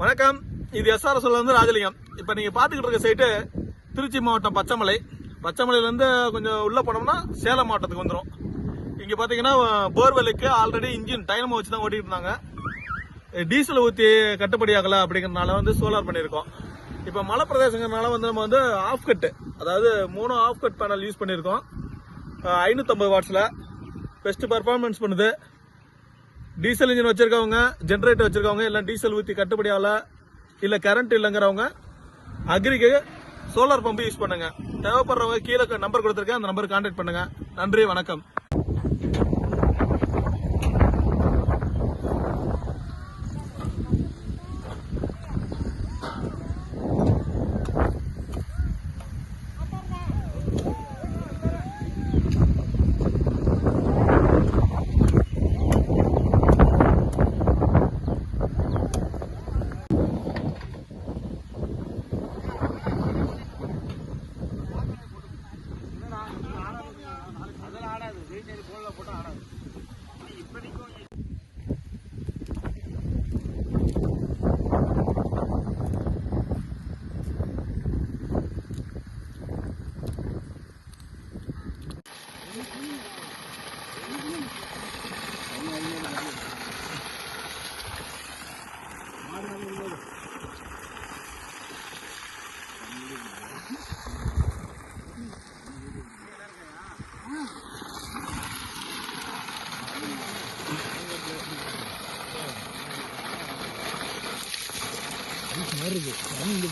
வணக்கம். இது எஸ்ஆர் வந்து ராஜலிங்கம். இப்போ நீங்க பாத்துக்கிட்டு இருக்க சைட்டு திருச்சி மாவட்டம் பச்சைமலை. பச்சைமலையில இருந்து கொஞ்சம் உள்ள போனோம்னா சேலம் மாவட்டத்துக்கு வந்துடும் இங்க பாத்தீங்கன்னா போர்வெலுக்கு ஆல்ரெடி இன்ஜின் டைனமோ வச்சு தான் ஓட்டிட்டு இருந்தாங்க. டீசல் ஊற்றி கட்டுப்படி ஆகல அப்படிங்கறதுனால வந்து சோலார் பண்ணியிருக்கோம் இப்போ மலை பிரதேசங்கிறனால வந்து நம்ம வந்து ஆஃப் கட்டு அதாவது மூணு ஆஃப் கட் பேனல் யூஸ் பண்ணியிருக்கோம் ஐநூற்றம்பது வாட்ஸில் பெஸ்ட் பர்ஃபார்மன்ஸ் பண்ணுது. டீசல் இன்ஜின் வச்சிருக்கவங்க ஜென்ரேட்டர் வச்சிருக்கவங்க இல்லை டீசல் ஊற்றி கட்டுப்படி ஆகல இல்லை கரண்ட் இல்லைங்கிறவங்க அக்ரிக்கு சோலார் பம்பு யூஸ் பண்ணுங்க. தேவைப்படுறவங்க கீழே நம்பர் கொடுத்துருக்கேன் அந்த நம்பருக்கு கான்டாக்ட் பண்ணுங்க. நன்றி வணக்கம். தண்ணி போனில் போட்டால் ஆடாது ஆனால் Thank you. மாதிரி இருக்குது இங்கே